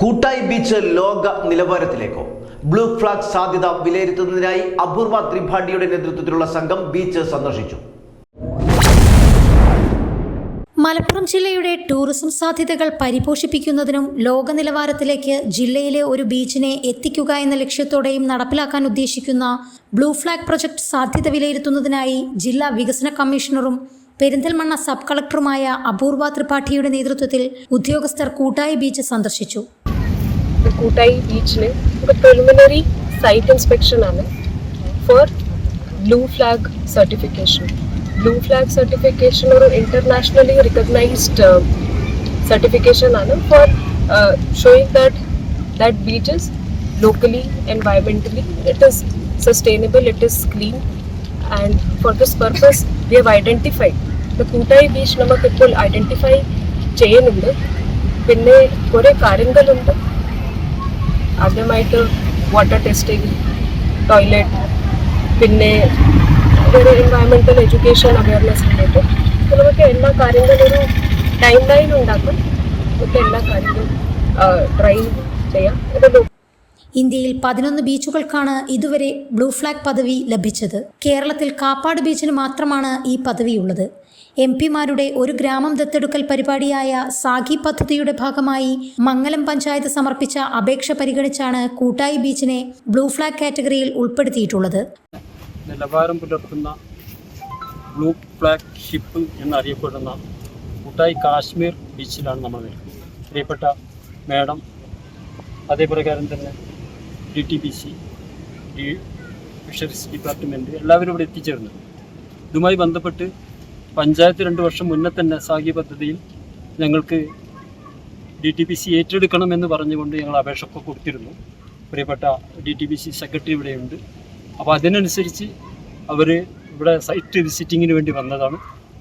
കൂട്ടായി ബീച്ച് ലോക നിലവാരത്തിലേക്കോ. Blue flag സാധ്യത വിലയിരുത്തുന്നതിനായി അപൂർവ ത്രിപാഠിയുടെ നേതൃത്വത്തിലുള്ള സംഘം ബീച്ച് സന്ദർശിച്ചു. മലപ്പുറം ജില്ലയുടെ ടൂറിസം സാധ്യതകൾ പരിപോഷിപ്പിക്കുന്നതിനും ലോക നിലവാരത്തിലേക്ക് ജില്ലയിലെ ഒരു ബീച്ചിനെ എത്തിക്കുക എന്ന ലക്ഷ്യത്തോടെയും നടപ്പിലാക്കാൻ ഉദ്ദേശിക്കുന്ന ബ്ലൂ ഫ്ലാഗ് പ്രൊജക്ട് സാധ്യത വിലയിരുത്തുന്നതിനായി ജില്ലാ വികസന കമ്മീഷണറും പെരിന്തൽമണ്ണ സബ് കളക്ടറുമായ അപൂർവ ത്രിപാഠിയുടെ നേതൃത്വത്തിൽ ഉദ്യോഗസ്ഥർ കൂട്ടായി ബീച്ച് സന്ദർശിച്ചു. കൂട്ടായി ബീച്ചിന് ഒരു പ്രിലിമിനറി സൈറ്റ് ഇൻസ്പെക്ഷൻ ആണ്. For blue flag certification blue flag certification ഒരു ഇന്റർനാഷണലി റിക്കഗ്നൈസ്ഡ് സർട്ടിഫിക്കേഷൻ ആണ്. For showing that that beaches locally environmentally it is sustainable it is clean and for this purpose we have identified the Koottayi beach നമുക്കിപ്പോൾ identify ചെയ്യുന്നുണ്ട്. പിന്നെ കുറേ കാര്യങ്ങളുണ്ട്. ആദ്യമായിട്ട് water testing toilet പിന്നെ ഒരു എൻവയറമെന്റൽ എഡ്യൂക്കേഷൻ അവയർനെസ് ആയിട്ട്. നമുക്ക് എല്ലാ കാര്യങ്ങളും ഒരു ടൈം ലൈൻ ഉണ്ടാക്കും. നമുക്ക് എല്ലാ കാര്യങ്ങളും ട്രൈ ചെയ്യാം. ഇത് ഇന്ത്യയിൽ പതിനൊന്ന് ബീച്ചുകൾക്കാണ് ഇതുവരെ ബ്ലൂ ഫ്ലാഗ് പദവി ലഭിച്ചത്. കേരളത്തിൽ കാപ്പാട് ബീച്ചിന് മാത്രമാണ് ഈ പദവിയുള്ളത്. എം പിമാരുടെ ഒരു ഗ്രാമം ദത്തെടുക്കൽ പരിപാടിയായ സാഖി പദ്ധതിയുടെ ഭാഗമായി മംഗലം പഞ്ചായത്ത് സമർപ്പിച്ച അപേക്ഷ പരിഗണിച്ചാണ് കൂട്ടായി ബീച്ചിനെ ബ്ലൂ ഫ്ലാഗ് കാറ്റഗറിയിൽ ഉൾപ്പെടുത്തിയിട്ടുള്ളത്. നിലവാരം പുലർത്തുന്ന ബ്ലൂ ഫ്ലാഗ് ഷിപ്പ് എന്നറിയപ്പെടുന്ന കൂട്ടായി കാശ്മീർ ബീച്ചിലാണ് നമ്മൾ നിൽക്കുന്നത്. പ്രിയപ്പെട്ട മേഡം അതേപ്രകാരം തന്നെ D T B C D fisheries department എല്ലാവരും ഇവിടെ എത്തിച്ചേർന്നു. ഇതുമായി ബന്ധപ്പെട്ട് പഞ്ചായത്ത് രണ്ട് വർഷം മുന്നേ തന്നെ സാഗി പദ്ധതിയിൽ ഞങ്ങൾക്ക് ഡി ടി പി സി ഏറ്റെടുക്കണമെന്ന് പറഞ്ഞുകൊണ്ട് ഞങ്ങൾ അപേക്ഷയൊക്കെ കൊടുത്തിരുന്നു. പ്രിയപ്പെട്ട D T P C secretary ഇവിടെയുണ്ട്. അപ്പോൾ അതിനനുസരിച്ച് അവർ ഇവിടെ സൈറ്റ് വിസിറ്റിങ്ങിന് വേണ്ടി വന്നതാണ്.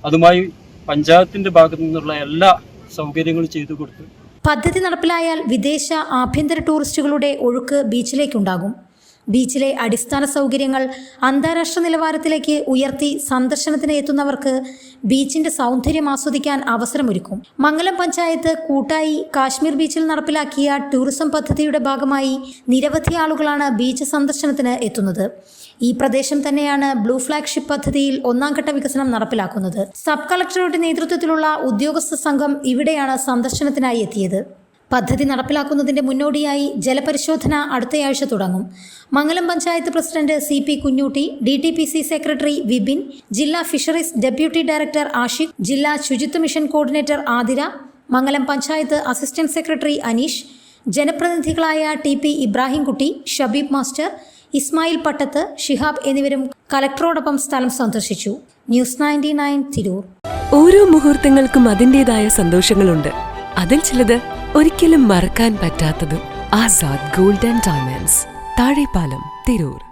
അതുമായി പഞ്ചായത്തിന്റെ ഭാഗത്തു നിന്നുള്ള എല്ലാ സൗകര്യങ്ങളും ചെയ്തു കൊടുത്തു പദ്ധതി നടപ്പിലായാൽ വിദേശ ആഭ്യന്തര ടൂറിസ്റ്റുകളുടെ ഒഴുക്ക് ബീച്ചിലേക്കുണ്ടാകും. ബീച്ചിലെ അടിസ്ഥാന സൗകര്യങ്ങൾ അന്താരാഷ്ട്ര നിലവാരത്തിലേക്ക് ഉയർത്തി സന്ദർശനത്തിന് എത്തുന്നവർക്ക് ബീച്ചിന്റെ സൗന്ദര്യം ആസ്വദിക്കാൻ അവസരമൊരുക്കും. മംഗലം പഞ്ചായത്ത് കൂട്ടായി കാശ്മീർ ബീച്ചിൽ നടപ്പിലാക്കിയ ടൂറിസം പദ്ധതിയുടെ ഭാഗമായി നിരവധി ആളുകളാണ് ബീച്ച് സന്ദർശനത്തിന് എത്തുന്നത്. ഈ പ്രദേശം തന്നെയാണ് ബ്ലൂ ഫ്ലാഗ്ഷിപ്പ് പദ്ധതിയിൽ ഒന്നാം ഘട്ട വികസനം നടപ്പിലാക്കുന്നത്. സബ് കളക്ടറുടെ നേതൃത്വത്തിലുള്ള ഉദ്യോഗസ്ഥ സംഘം ഇവിടെയാണ് സന്ദർശനത്തിനായി എത്തിയത്. പദ്ധതി നടപ്പിലാക്കുന്നതിന്റെ മുന്നോടിയായി ജലപരിശോധന അടുത്തയാഴ്ച തുടങ്ങും. Mangalam panchayat president C P Kunjootty D T P C secretary Vipin ജില്ലാ ഫിഷറീസ് ഡെപ്യൂട്ടി ഡയറക്ടർ ആഷിഖ് ജില്ലാ ശുചിത്വ mission coordinator Athira Mangalam panchayat assistant secretary Aneesh ജനപ്രതിനിധികളായ T P Ibrahimkutty Shabeeb master Ismail Pattath Shihab എന്നിവരും കലക്ടറോടൊപ്പം സ്ഥലം സന്ദർശിച്ചു. News ninety nine Tirur. ഓരോ മുഹൂർത്തങ്ങൾക്കും അതിന്റെതായ സന്തോഷങ്ങളുണ്ട്. അതിൽ ചിലത് ഒരിക്കലും മറക്കാൻ പറ്റാത്തതും ആസാദ് ഗോൾഡൻ ഡയമണ്ട്സ് താഴെപ്പാലം തിരൂർ.